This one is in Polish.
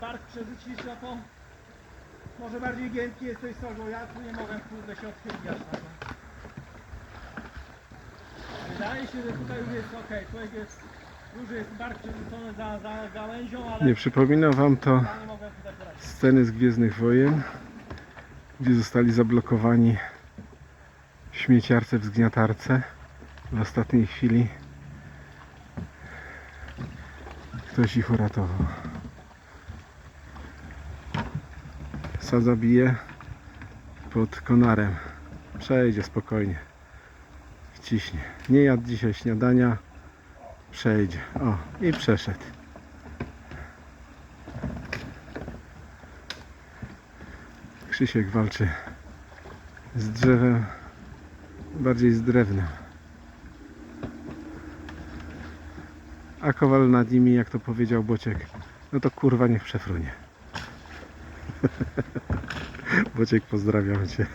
bark przerzucisz, no to może bardziej giętki jesteś. Ja tu nie mogę kurde się. Wydaje się, że tutaj już jest ok. Tutaj jest, już jest bark przerzucony za, za gałęzią, ale Nie przypominam wam to ja nie mogę tutaj poradzić. sceny z Gwiezdnych Wojen, gdzie zostali zablokowani śmieciarce w zgniatarce. W ostatniej chwili ktoś ich uratował. Sadza bije pod konarem. Przejdzie spokojnie. Wciśnie. Nie jadł dzisiaj śniadania. Przejdzie. O, i przeszedł. Krzysiek walczy z drzewem, bardziej z drewnem. A kowal nad nimi, jak to powiedział Bociek, no to kurwa niech przefrunie. Bociek, pozdrawiam Cię.